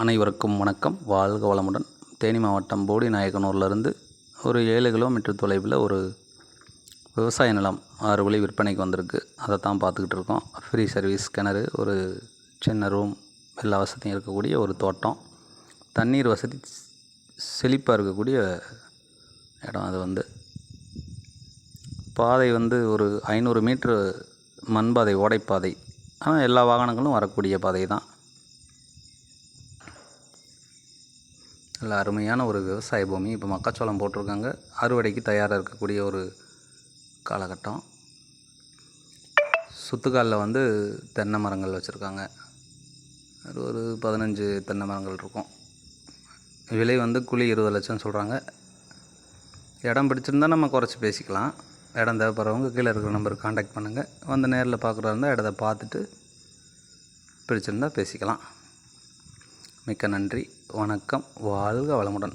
அனைவருக்கும் வணக்கம். வாழ்க வளமுடன். தேனி மாவட்டம் போடி நாயக்கனூர்லேருந்து ஒரு ஏழு கிலோமீட்டர் தொலைவில் ஒரு விவசாய நிலம் ஆறு வழி விற்பனைக்கு வந்திருக்கு. அதை தான் பார்த்துக்கிட்டு இருக்கோம். ஃப்ரீ சர்வீஸ் கிணறு ஒரு சின்ன ரூம் எல்லா வசதியும் இருக்கக்கூடிய ஒரு தோட்டம். தண்ணீர் வசதி செழிப்பாக இருக்கக்கூடிய இடம் அது வந்து. பாதை வந்து ஒரு ஐநூறு மீட்ரு மண் பாதை ஓடைப்பாதை. ஆனால் எல்லா வாகனங்களும் வரக்கூடிய பாதை தான். நல்ல அருமையான ஒரு விவசாய பூமி. இப்போ மக்காச்சோளம் போட்டிருக்காங்க. அறுவடைக்கு தயாராக இருக்கக்கூடிய ஒரு காலகட்டம். சுத்துக்காலில் வந்து தென்னை மரங்கள் வச்சுருக்காங்க. அது ஒரு பதினஞ்சு தென்னை மரங்கள் இருக்கும். விலை வந்து குழி இருபது லட்சம் சொல்கிறாங்க இடம் பிடிச்சிருந்தா நம்ம குறைச்சி பேசிக்கலாம். இடம் தேவைப்படுறவங்க கீழே இருக்கிற நம்பருக்கு காண்டாக்ட் பண்ணுங்கள் வந்து நேரில் பார்க்குறதா இருந்தால் இடத்த பார்த்துட்டு பிடிச்சிருந்தா பேசிக்கலாம். மிக்க நன்றி. வணக்கம். வாழ்க வளமுடன்.